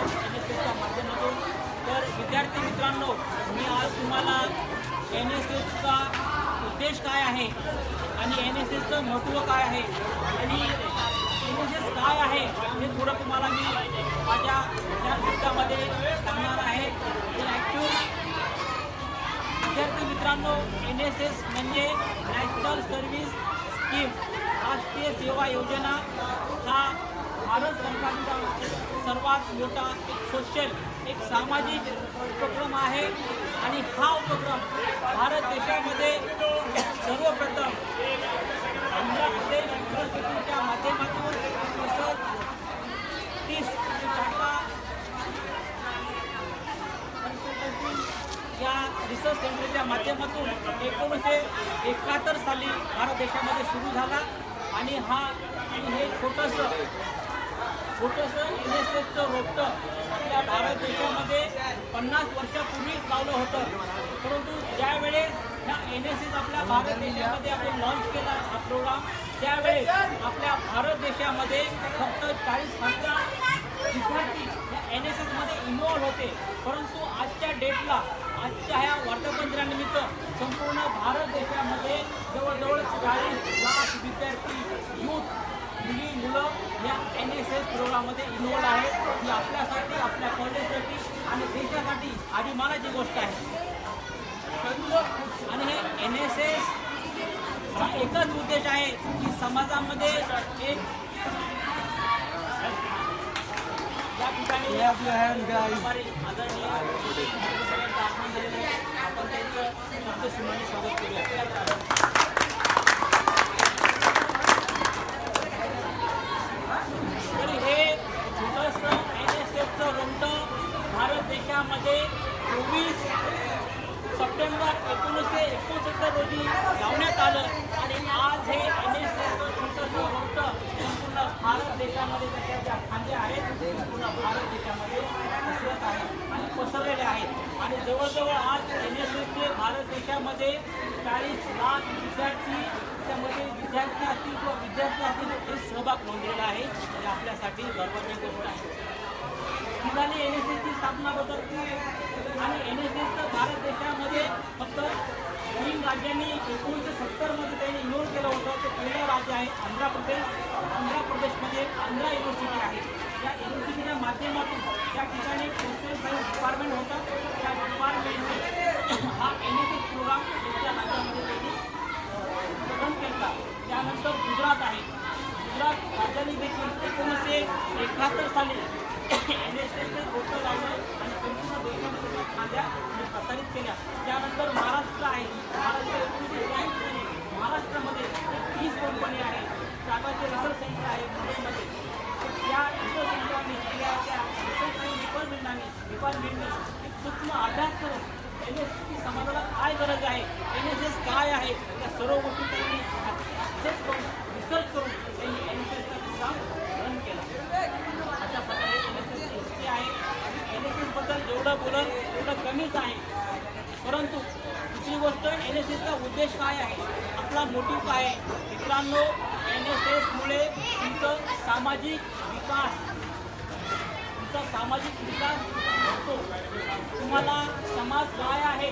माध्यमातून तर विद्यार्थी मित्रांनो मी आज तुम्हाला एन एस एसचा उद्देश काय आहे आणि एन एस एसचं महत्त्व काय आहे आणि एन एस एस काय आहे हे थोडं तुम्हाला मी माझ्या या शब्दामध्ये सांगणार आहे. तर विद्यार्थी मित्रांनो एन एस एस म्हणजे नॅशनल सर्व्हिस स्कीम राष्ट्रीय सेवा योजना हा भारत सरकारचा सर्वात मोठा एक सोशल एक सामाजिक उपक्रम आहे. आणि हा उपक्रम भारत देशामध्ये सर्वप्रथम आंध्र प्रदेश युनिव्हर्सिटीच्या माध्यमातून तसंच तीस टाटा या रिसर्च सेंटरच्या माध्यमातून एकोणीसशे एकाहत्तर साली भारत देशामध्ये सुरू झाला. आणि हा आणि हे छोटंसं छोटंसं एन एस एसचं रोपटं आपल्या भारत देशामध्ये पन्नास वर्षापूर्वीच लावलं होतं. परंतु ज्यावेळेस ह्या एन एस एस आपल्या भारत देशामध्ये आपण लॉन्च केला हा प्रोग्राम त्यावेळेस आपल्या भारत देशामध्ये फक्त चाळीस हजार विद्यार्थी या एन एस एसमध्ये इन्व्हॉल्व होते. परंतु आजच्या डेटला आजच्या ह्या वर्धापन दिनानिमित्त संपूर्ण भारत देशामध्ये जवळजवळ चाळीस लाख विद्यार्थी यूथ मुली मुलं या एन एस एस प्रोग्राममध्ये इन्व्हॉल्व आहेत ही आपल्यासाठी आपल्या कॉलेजसाठी आणि देशासाठी अभिमानाची गोष्ट आहे. आणि हे एन एस एस हा एकच उद्देश आहे की समाजामध्ये एक या ठिकाणी आदरणीय आहे आपण त्यांचं स्वागत करूया. मध्ये चोवीस सप्टेंबर एकोणीसशे एकोणसत्तर रोजी लावण्यात आलं. आणि आज हे एन एस एफचं छोटंसं संपूर्ण भारत देशामध्ये त्याच्या ज्या खांदे आहेत संपूर्ण भारत देशामध्ये पसरत आहे आणि पसरलेले आहेत. आणि जवळजवळ आज एन एस एसचे भारत देशामध्ये चाळीस लाख विद्यार्थी त्यामध्ये विद्यार्थी असतील किंवा विद्यार्थी असतील हे सहभाग नोंदलेला आहे. हे आपल्यासाठी गर्वाची गोष्ट आहे. ठिकाणी एन एस एस स्थापना होत आणि एन एस एसचं भारत देशामध्ये फक्त तीन राज्यांनी एकोणीसशे सत्तरमध्ये त्यांनी इन्व्होल्व केलं होतं. ते पहिलं राज्य आहे आंध्र प्रदेश आंध्र प्रदेशमध्ये आंध्रा युनिव्हर्सिटी आहे. या युनिव्हर्सिटीच्या माध्यमातून त्या ठिकाणी सोशल सायन्स डिपार्टमेंट होतं. त्या डिपार्टमेंटने हा एन एस एस प्रोग्राम त्यांच्या राज्यामध्ये त्यांनी प्रदान केला त्यानंतर गुजरात आहे. गुजरात राज्याने देखील एकोणीसशे एकाहत्तर साली एन एस एसचे गोष्ट लावलं आणि संपूर्ण देशामध्ये त्या खांद्या आणि प्रसारित केल्या त्यानंतर महाराष्ट्र आहे महाराष्ट्र एकोणीसशे त्र्याऐंशी साली महाराष्ट्रामध्ये तीस कंपनी आहे? टाटाचे रिसर्च सेंटर आहे मुंबईमध्ये या रिसर्च सेंटरने केल्या त्या रिसर्च डिपार्टमेंटाने डिपार्टमेंटने एक सूक्ष्म अभ्यास करून एन एस एसची समाजाला काय गरज आहे? एन एस एस काय आहे? या सर्व गोष्टी त्यांनी अभ्यास करून रिसर्च करून त्यांनी एन एस एसचा प्रोग्राम रन केला. अशा प्रकारे एन एस एस हिस्ट्री आहे. एन एस एसबद्दल जेवढं बोलत तेवढं कमीच आहे. परंतु दुसरी गोष्ट एन एस एसचा उद्देश काय आहे? आपला मोटिव्ह काय आहे? मित्रांनो एन एस एसमुळे तुमचं सामाजिक विकास तुमचा सामाजिक विकास होतो. तुम्हाला समाज काय आहे?